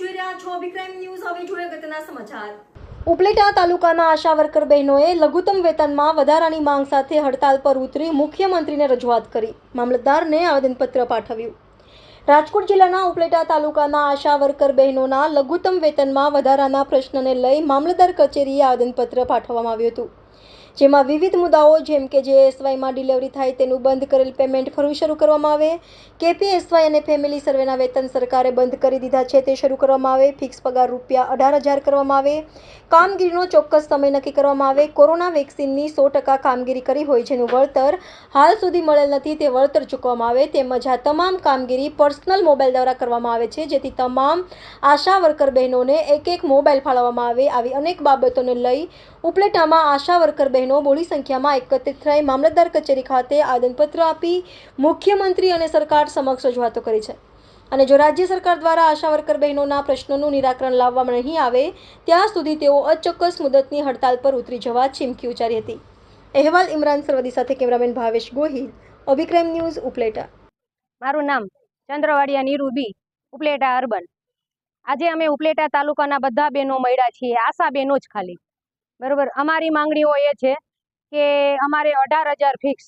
જોઈ રહ્યા છો અભિક્રાઇમ ન્યૂઝ હવે જોઈએ અગત્યના સમાચાર. ઉપલેટા તાલુકાના આશા વર્કર બહેનોએ લઘુત્તમ વેતનમાં વધારાની માંગ સાથે હડતાલ પર ઉતરી મુખ્યમંત્રીને રજૂઆત કરી. મામલતદારને આવેદનપત્ર પાઠવ્યું. રાજકોટ જિલ્લાના ઉપલેટા તાલુકાના આશા વર્કર બહેનોના લઘુત્તમ વેતનમાં વધારાના પ્રશ્નને લઈ મામલતદાર કચેરીએ આવેદનપત્ર પાઠવવામાં આવ્યું હતું. જેમાં વિવિધ મુદ્દાઓ, જેમ કે જે એસવાયમાં ડિલિવરી થાય તેનું બંધ કરેલ પેમેન્ટ ફરી શરૂ કરવામાં આવે. કેપીએસવાય અને ફેમિલી સર્વેના વેતન સરકારે બંધ કરી દીધા છે તે શરૂ કરવામાં આવે. ફિક્સ પગાર રૂપિયા અઢાર હજાર કરવામાં આવે. કામગીરીનો ચોક્કસ સમય નક્કી કરવામાં આવે. કોરોના વેક્સિનની સો ટકા કામગીરી કરી હોય જેનું વળતર હાલ સુધી મળેલ નથી તે વળતર ચૂકવવામાં આવે. તેમજ આ તમામ કામગીરી પર્સનલ મોબાઈલ દ્વારા કરવામાં આવે છે, જેથી તમામ આશા વર્કર બહેનોને એક એક મોબાઈલ ફાળવવામાં આવે. આવી અનેક બાબતોને લઈ ઉપલેટામાં આશા વર્કર બહેનો બોડી સંખ્યામાં એકત્રિત થઈ મામલતદાર કચેરી ખાતે આદનપત્ર આપી મુખ્યમંત્રી અને સરકાર સમક્ષ રજૂઆતો કરી છે. અને જો રાજ્ય સરકાર દ્વારા આશા વર્કર બહેનોના પ્રશ્નોનું નિરાકરણ લાવવામાં નહીં આવે, ત્યાં સુધી તેઓ અચોક્કસ મુદતની હડતાલ પર ઉતરી જવા ચીમકી ઉચ્ચારી હતી. અહેવાલ ઇમરાન સરવદી સાથે કેમેરામેન ભાવેશ ગોહિલ, અભિક્રમ ન્યૂઝ ઉપલેટા. મારું નામ ચંદ્રવાડિયા નીરુ બી ઉપલેટા અર્બન. આજે અમે ઉપલેટા તાલુકાના બધા બહેનો મળ્યા છીએ, આશા બહેનો જ ખાલી. બરોબર? અમારી માંગણીઓ એ છે કે અમારે અઢાર હજાર ફિક્સ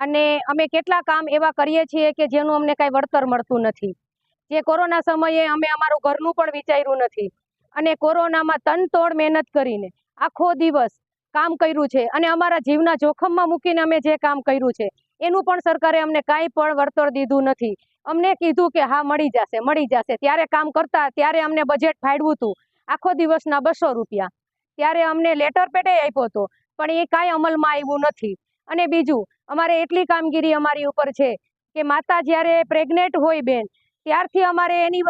અને અમે કેટલા કામ એવા કરીએ છીએ કે જેનું અમને કાંઈ વળતર મળતું નથી. જે કોરોના સમયે અમે અમારું ઘરનું પણ વિચાર્યું નથી. અને કોરોનામાં તનતોડ મહેનત કરીને આખો દિવસ કામ કર્યું છે. અને અમારા જીવના જોખમમાં મૂકીને અમે જે કામ કર્યું છે, એનું પણ સરકારે અમને કાંઈ પણ વળતર દીધું નથી. અમને કીધું કે હા, મળી જશે મળી જશે. ત્યારે કામ કરતા, ત્યારે અમને બજેટ ફાડવું હતું. આખો દિવસના બસો રૂપિયા. ત્યારે અમને લેટર પેટે આપ્યો હતો. પણ એ કાંઈ અમલમાં આવ્યું નથી. અને બીજું, અમારે એટલી કામગીરી અમારી ઉપર છે કે માતા જ્યારે પ્રેગ્નેન્ટ હોય બેન, ત્યારથી અમારે એની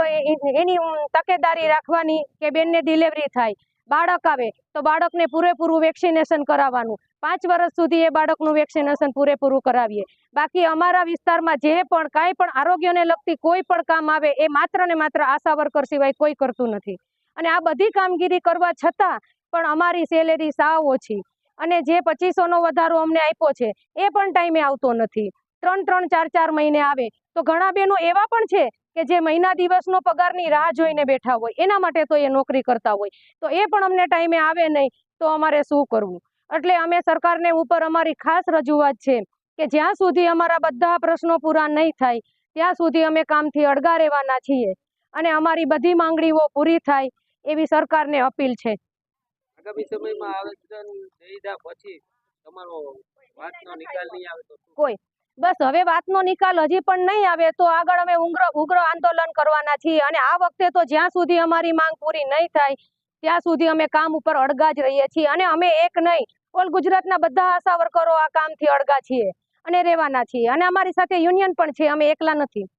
એની તકેદારી રાખવાની કે બેનને ડિલિવરી થાય. બાળક આવે તો બાળકને પૂરેપૂરું વેક્સિનેશન કરાવવાનું. પાંચ વર્ષ સુધી એ બાળકનું વેક્સિનેશન પૂરેપૂરું કરાવીએ. બાકી અમારા વિસ્તારમાં જે પણ કાંઈ પણ આરોગ્યને લગતી કોઈ પણ કામ આવે એ માત્ર ને માત્ર આશા વર્કર સિવાય કોઈ કરતું નથી. અને આ બધી કામગીરી કરવા છતાં પણ અમારી સેલેરી સાવ ઓછી. અને જે પચીસોનો વધારો અમને આપ્યો છે, એ પણ ટાઈમે આવતો નથી. ત્રણ ત્રણ, ચાર ચાર મહિને આવે, તો ઘણા બહેનો એવા પણ છે કે જે મહિના દિવસનો પગારની રાહ જોઈને બેઠા હોય, એના માટે તો એ નોકરી કરતા હોય. તો એ પણ અમને ટાઈમે આવે નહીં, તો અમારે શું કરવું? એટલે અમે સરકારને ઉપર અમારી ખાસ રજૂઆત છે કે જ્યાં સુધી અમારા બધા પ્રશ્નો પૂરા નહીં થાય, ત્યાં સુધી અમે કામથી અડગા રહેવાના છીએ અને અમારી બધી માંગણીઓ પૂરી થાય, એવી સરકારને અપીલ છે. આગામી સમયમાં આવેદન દઈ પછી તમારો વાતનો નિકાલ નહીં આવે તો કોઈ. બસ હવે વાતનો નિકાલ હજી પણ નહીં આવે તો આગળ અમે ઉગ્ર ઉગ્ર આંદોલન કરવાના છીએ અને આ વખતે તો જ્યાં સુધી અમારી માંગ પૂરી નહીં થાય, ત્યાં સુધી અમે કામ ઉપર અડગા જ રહીએ છીએ અને અમે એક નહીં, ઓલ ગુજરાતના બધા આશા વર્કરો આ કામથી અડગા છીએ અને રહેવાના છીએ અને અમારી સાથે યુનિયન પણ છે, અમે એકલા નથી.